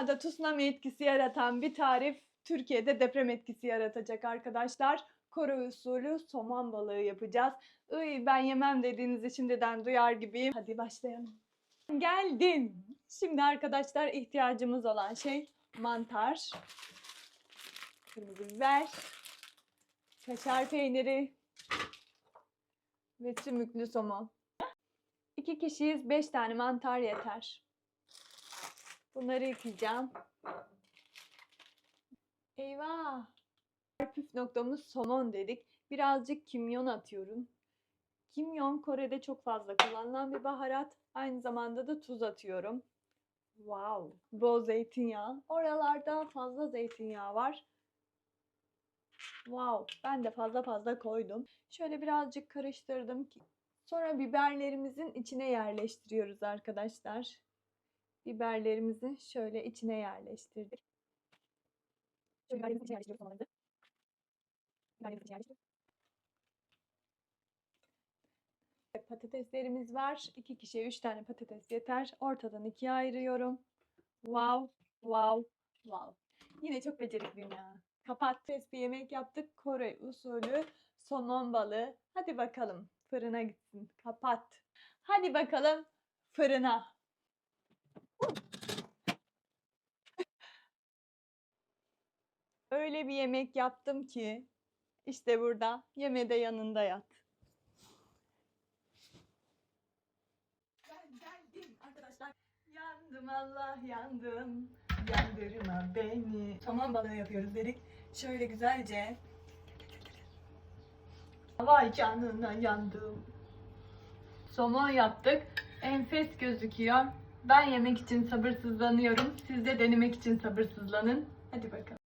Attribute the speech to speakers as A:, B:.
A: dünyada tsunami etkisi yaratan bir tarif Türkiye'de deprem etkisi yaratacak arkadaşlar. Kore usulü somon balığı yapacağız. Iy, ben yemem dediğinizi şimdiden duyar gibiyim. Hadi başlayalım. Geldim. Şimdi arkadaşlar ihtiyacımız olan şey mantar, kırmızı biber, kaşar peyniri ve sümüklü somon. İki kişiyiz, beş tane mantar yeter. Bunları yıkayacağım. Eyvah! Püf noktamız somon dedik. Birazcık kimyon atıyorum. Kimyon Kore'de çok fazla kullanılan bir baharat. Aynı zamanda da tuz atıyorum. Wow! Bol zeytinyağı. Oralarda fazla zeytinyağı var. Wow! Ben de fazla fazla koydum. Şöyle birazcık karıştırdım ki. Sonra biberlerimizin içine yerleştiriyoruz arkadaşlar. Biberlerimizi şöyle içine yerleştirdik. Şöyle biberlerimizin içine yerleştiriyoruz içine. Patateslerimiz var. İki kişiye üç tane patates yeter. Ortadan ikiye ayırıyorum. Wow, wow, wow. Yine çok becerikliyim ya. Kapat. Bir yemek yaptık. Kore usulü somon balığı. Hadi bakalım fırına gitsin. Kapat. Hadi bakalım fırına. Öyle bir yemek yaptım ki işte burada yeme de yanında yat. Ben arkadaşlar. Yandım Allah yandım. Yandırma beni. Tamam balığı yapıyoruz dedik. Şöyle güzelce. Vay canına yandım. Somon yaptık. Enfes gözüküyor. Ben yemek için sabırsızlanıyorum. Siz de denemek için sabırsızlanın. Hadi bakalım.